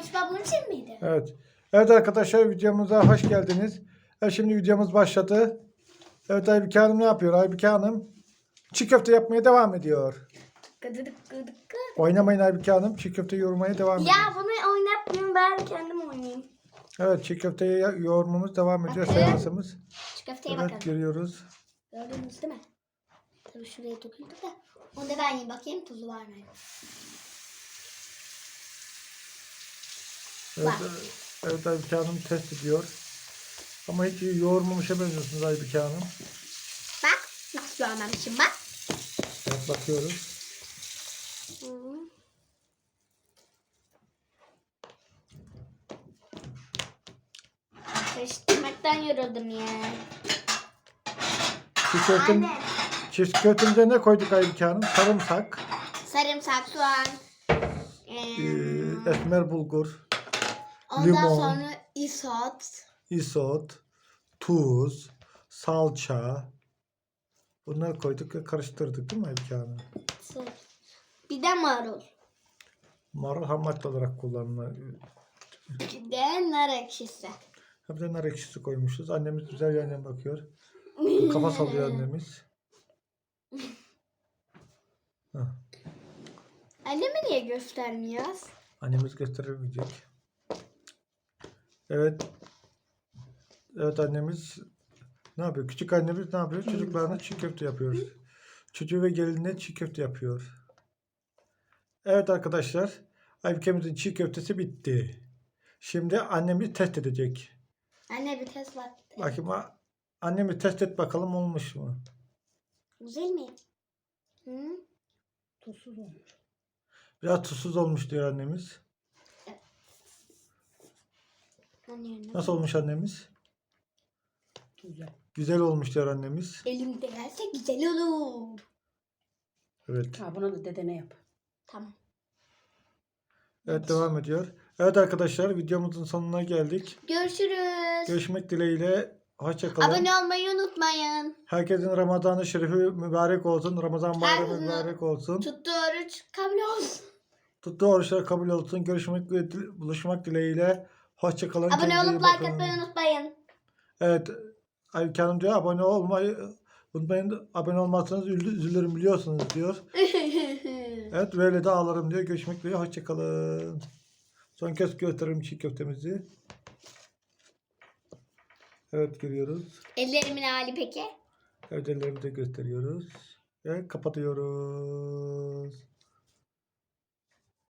Konuşma bunun için miydi? Evet. Evet arkadaşlar videomuza hoş geldiniz. Evet, şimdi videomuz başladı. Evet Aybüke Hanım ne yapıyor? Aybüke Hanım çiğ köfte yapmaya devam ediyor. Gıdıdık gıdık gıdık. Oynamayın Aybüke Hanım. Çiğ köfte yoğurmaya devam ediyor. Ya bunu oynatmayayım ben kendim oynayayım. Evet çiğ köfteyi yoğurmamız devam ediyor Bakın. seansımız. Şu köfteye Evet bakalım. görüyoruz. Gördünüz değil mi? Tabii şuraya döküldü de. Onu da ben yiyeyim bakayım tuzu var mı? Evet, evet Aybüke Hanım test ediyor. Ama hiç yoğurmamışa benziyorsunuz Aybüke Hanım. Bak. Hiç görmemişim bak. Evet bakıyoruz. Hı. Karıştırmaktan yoruldum ya. Çiğ köftem, Anne. çiğ köftemize ne koyduk Aybüke Hanım? Sarımsak, Sarımsak, soğan. e, Ee, esmer bulgur, ondan limon. sonra isot. isot, tuz, salça. Bunları koyduk ve karıştırdık değil mi Aybüke Hanım? Bir de marul. Marul ham madde olarak kullanılıyor. Bir de nar ekşisi. Hem de nar ekşisi koymuşuz. Annemiz güzel yanına bakıyor. Kafa sallıyor annemiz. Hah, Annemi niye göstermiyoruz? Annemiz gösterebilecek. Evet. Evet annemiz ne yapıyor? Küçük annemiz ne yapıyor? Çocuklarına çiğ köfte yapıyor. Çocuğu ve gelinine çiğ köfte yapıyor. Evet arkadaşlar. Aybükemizin çiğ köftesi bitti. Şimdi annemiz test edecek. Anne bir test var. Bakayım annemi test et bakalım olmuş mu? Güzel mi? Hı? Tuzsuz olmuş. Biraz tuzsuz olmuş diyor annemiz. Anne, Nasıl olmuş annemiz? Güzel. Güzel olmuş diyor annemiz. Elimde gelse güzel olur. Evet. Ha buna da dedene yap. Tamam. Evet devam ediyor. Evet arkadaşlar videomuzun sonuna geldik. Görüşürüz. Görüşmek dileğiyle. Hoşçakalın. Abone olmayı unutmayın. Herkesin Ramazan'ı şerifi mübarek olsun. Ramazan bayramı Herkesin- mübarek olsun. Tuttu oruç kabul olsun. Tuttuğu oruçlar kabul olsun. Görüşmek buluşmak dileğiyle. Hoşçakalın. Abone olup like atmayı unutmayın. Evet. Aybüke Hanım diyor abone olmayı unutmayın. Abone olmazsanız üzül- üzülürüm biliyorsunuz diyor. Evet böyle de ağlarım diyor. Görüşmek dileğiyle. Hoşçakalın. Son kez gösterelim çiğ köftemizi. Evet görüyoruz. Ellerimin hali peki? Evet ellerimizi de gösteriyoruz. Ve kapatıyoruz.